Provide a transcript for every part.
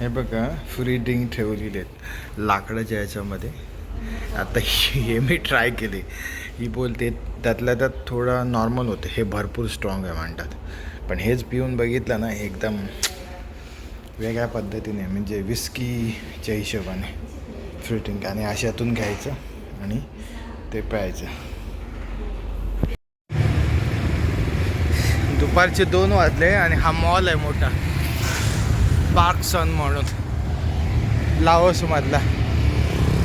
हे बघा free drink ठेवलेली आहेत. लाकडाच्या याच्यामध्ये. आता हे मी ट्राय केले. ही बोलते त्यातल्या त्यात थोडं नॉर्मल होतं. हे भरपूर स्ट्रॉंग आहे म्हणतात. पण हेच पिऊन बघितलं ना एकदम वेगळ्या पद्धतीने म्हणजे विस्कीच्या हिशोबाने फ्री ड्रिंक आणि अशातून घ्यायचं आणि ते प्यायचं. दुपारचे दोन वाजले आणि हा मॉल आहे मोठा. पार्क सन म्हणून. लाओसमधला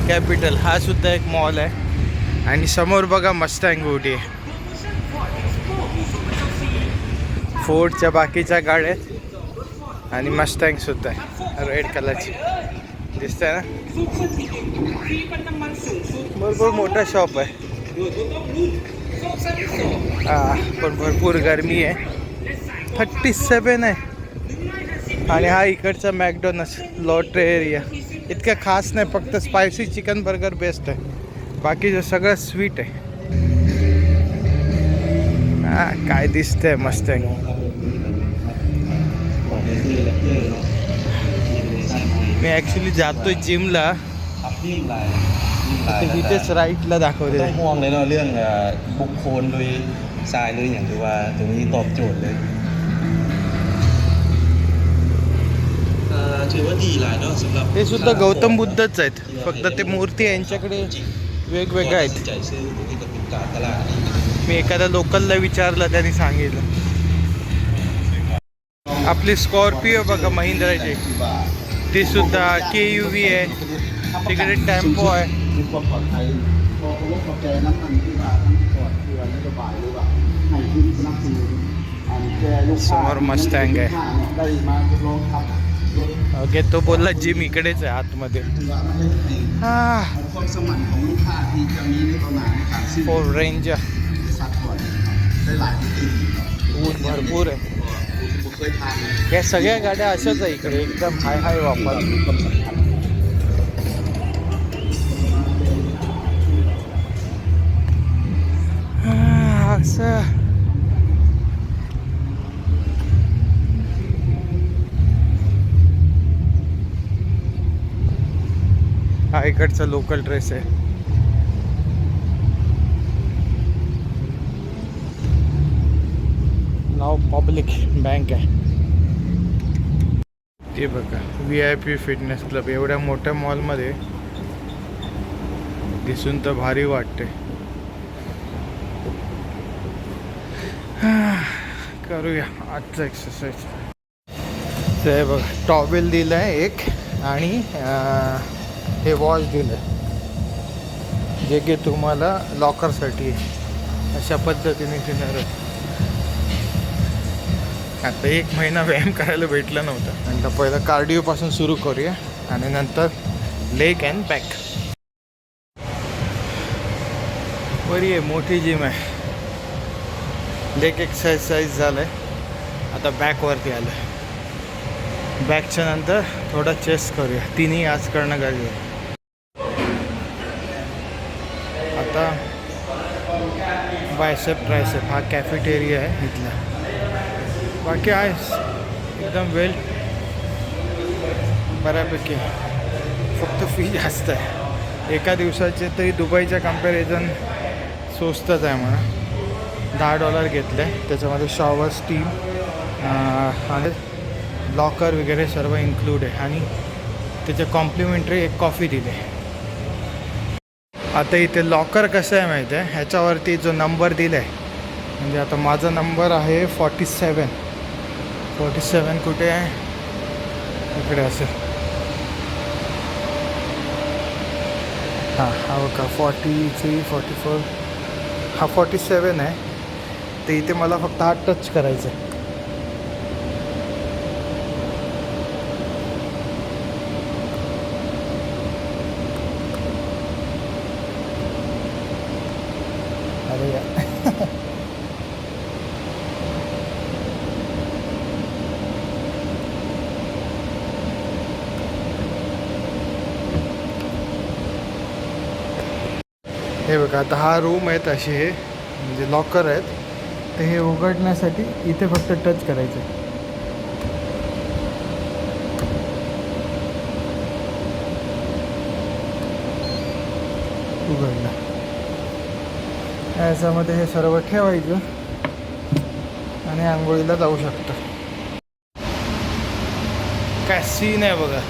कॅपिटल. हा सुद्धा एक मॉल आहे. आणि समोर बघा मस्टँग उडी आहे. फोर्टच्या बाकीच्या गाड्या आहेत. आणि मस्टँग सुद्धा आहे. रेड कलरची. दिसतंय ना? भरपूर मोठा शॉप आहे. हां पण भरपूर गरमी आहे. थर्टी सेवन आहे. आणि हा इकडचा मॅकडॉनल्ड्स लॉट्रे एरिया इतकं खास नाही फक्त स्पायसी चिकन बर्गर बेस्ट आहे बाकीचं सगळं स्वीट आहे हा काय दिसतंय मस्त आहे मी ॲक्च्युली जातोय जिमला ครับนิ่มลายนิ่มลาย ते แล้วก็ इथेच राईटला ไม่ दाखवले ต้องห่วงเลยเนาะเรื่องเอ่อบุคคลโดยทรายเลยอย่างที่ว่าตรงนี้ตอบโจทย์เลย हे सुद्धा गौतम बुद्धच आहेत. फक्त ते मूर्ती यांच्याकडे वेगवेगळ्या आहेत. मी एखाद्या लोकलला विचारलं त्यांनी सांगितलं. आपली स्कॉर्पिओ बघा महिंद्राची. ती सुद्धा के यू व्ही आहे. तिकडे टेम्पो आहे. समोर मस्त आहे. ओके तो बोलला जिम इकडेच आहे आतमध्ये. फोर रेंज ऊन भरपूर आहे. या सगळ्या गाड्या अशाच आहे इकडे एकदम हाय हाय वापर. असं. हा इकडचा लोकल ड्रेस आहे. नाव पब्लिक बँक आहे. ते बघा V I P fitness club एवढ्या मोठ्या मॉलमध्ये दिसून तर भारी वाटते करूया आजचा एक्सरसाइज ते बघा टॉवेल दिलं आहे एक आणि हे वॉच दिलं. आहे जे की तुम्हाला लॉकरसाठी आहे अशा पद्धतीने देणार आता एक महिना व्यायाम करायला भेटला नव्हता. आणि तर पहिलं कार्डिओपासून सुरू करूया आणि नंतर लेग अँड बॅक बरी आहे मोठी जिम आहे. लेग एक्सरसाइज झालं आहे आता बॅकवरती आलं आहे बॅकच्या नंतर थोडा चेस्ट करूया. तिन्ही आज करणं गरजेचं आहे. बायसेप ट्रायसेप हा कॅफेटेरिया आहे इथला बाकी आहे एकदम वेल बऱ्यापैकी आहे. फक्त फी जास्त आहे एका दिवसाचे तरी दुबईच्या कंपॅरिझन स्वस्तच आहे म्हणा। दहा डॉलर घेतले आहे त्याच्यामध्ये शॉवर स्टीम आणि लॉकर वगैरे सर्व इन्क्लूड आहे. आणि त्याच्या कॉम्प्लिमेंटरी एक कॉफी दिली आता इथे लॉकर कसं आहे माहिती आहे? ह्याच्यावरती जो नंबर दिला आहे म्हणजे आता माझा नंबर आहे फॉर्टी सेवन फोर्टी सेवन कुठे आहे? इकडे असेल. हां हा का फॉर्टी थ्री फॉर्टी फोर हा फॉर्टी सेवन आहे. तर इथे मला फक्त हा टच करायचं आहे. हे बघा दहा रूम आहेत असे हे म्हणजे लॉकर आहेत. ते हे उघडण्यासाठी इथे फक्त टच करायचं उघडलं. याच्यामध्ये हे सर्व ठेवायचं आणि आंघोळीला जाऊ शकतं. काय सीन आहे बघा.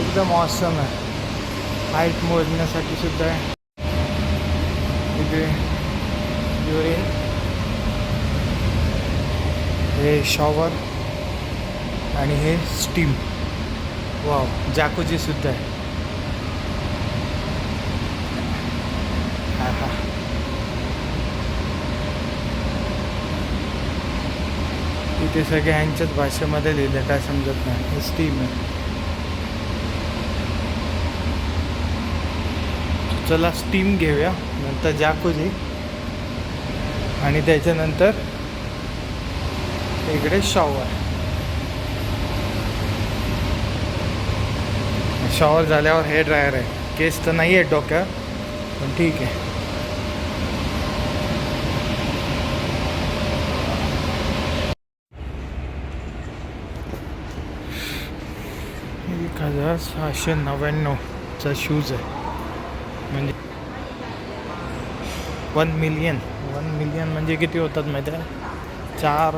एकदम ऑसम आहे. हाईट मोजण्यासाठी सुद्धा इथे युरिन हे शॉवर आणि हे स्टीम वाव जाकोजी सुद्धा आहे. हा हा. इथे सगळ्या ह्यांच्याच भाषेमध्ये लिहिलं काय समजत नाही. हे स्टीम आहे. चला स्टीम घेऊया. नंतर जाकोजी आणि त्याच्यानंतर इकडे शॉवर शॉवर झाल्यावर हेअर ड्रायर आहे. केस तर नाही आहे डोक्यावर पण ठीक आहे. एक हजार सहाशे नव्याण्णवचा शूज आहे. म्हणजे वन मिलियन. वन मिलियन म्हणजे किती होतात माहिती आहे चार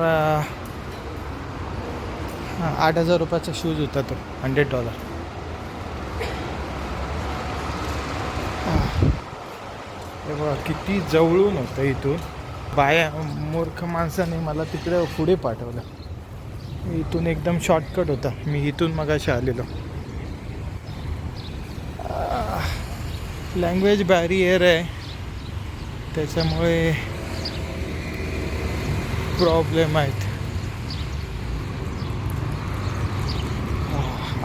हां, आठ हजार रुपयाचा शूज होता तो हंड्रेड डॉलर हे. बघा किती जवळून होतं इथून. बाया मूर्ख माणसाने मला तिकडे पुढे पाठवलं. इथून एकदम शॉर्टकट होता. मी इथून मगाशी आलेलो. लँग्वेज बॅरियर आहे. त्याच्यामुळे प्रॉब्लेम आहेत.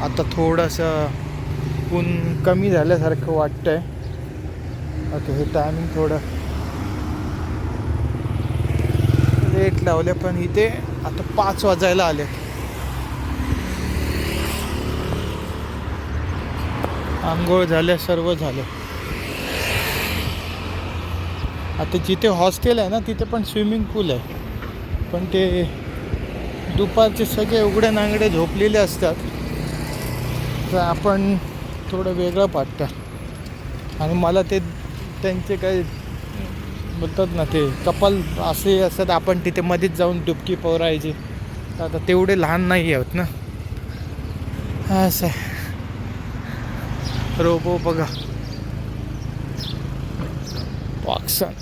आता थोडंसं ऊन कमी झाल्यासारखं वाटतंय. ओके हे टायमिंग थोडं लेट लावले पण इथे आता पाच वाजायला आले. आंघोळ झाल्या सर्व झालं. आता जिथे हॉस्टेल आहे ना तिथे पण स्विमिंग पूल आहे. पण ते दुपारचे सगळे उघडे नांगडे झोपलेले असतात. तर आपण थोडं वेगळं वाटतं आणि मला ते त्यांचे काही बोलतात ना ते कपल असे असतात आपण तिथे मध्येच जाऊन डुबकी पवरायची तर आता तेवढे लहान नाही आहोत ना. असं आहे. रोबो बघा. पाकिस्तान.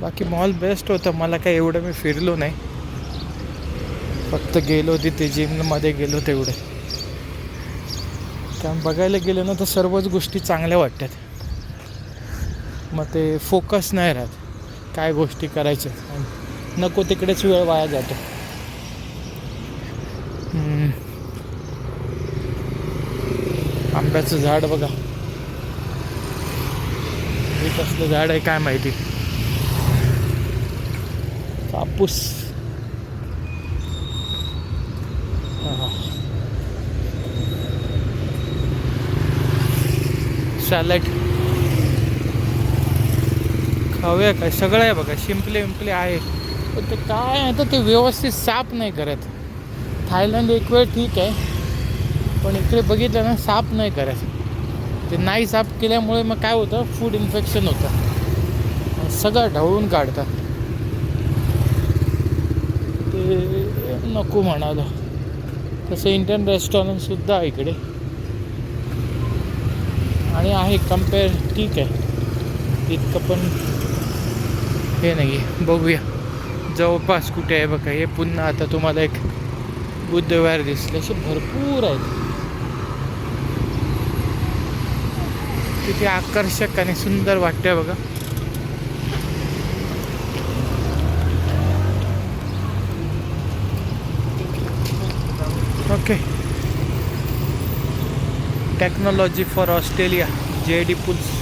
बाकी मॉल बेस्ट होतं. मला काय एवढं मी फिरलो नाही. फक्त गेलो तिथे जिममध्ये गेलो तेवढे. कारण बघायला गेलं ना तर सर्वच गोष्टी चांगल्या वाटतात. मग ते फोकस नाही राहत. काय गोष्टी करायच्या. नको तिकडेच वेळ वाया जातो. आंब्याचं झाड बघा. कसलं झाड आहे काय माहिती. कापूस. हा. सॅलड. खाऊया काय? सगळं आहे बघा शिंपले विंपले आहे. पण ते काय आहे तर ते व्यवस्थित साफ नाही करत. थायलंड एक वेळ ठीक आहे. पण इकडे बघितलं ना साफ नाही करत. ते नाही साफ केल्यामुळे मग काय होतं? फूड इन्फेक्शन होतं. सगळं ढवळून काढतात. ते नको म्हणालं. तसं इंडियन रेस्टॉरंटसुद्धा आहे इकडे. आणि आहे कंपेअर ठीक आहे. इतकं पण हे नाही आहे बघूया. जवळपास कुठे आहे बघा. हे पुन्हा आता तुम्हाला एक बुद्धवार दिसले असे भरपूर आहेत. किती आकर्षक आणि सुंदर वाटतंय बघा. ओके टेक्नॉलॉजी फॉर ऑस्ट्रेलिया जे डी पुल्स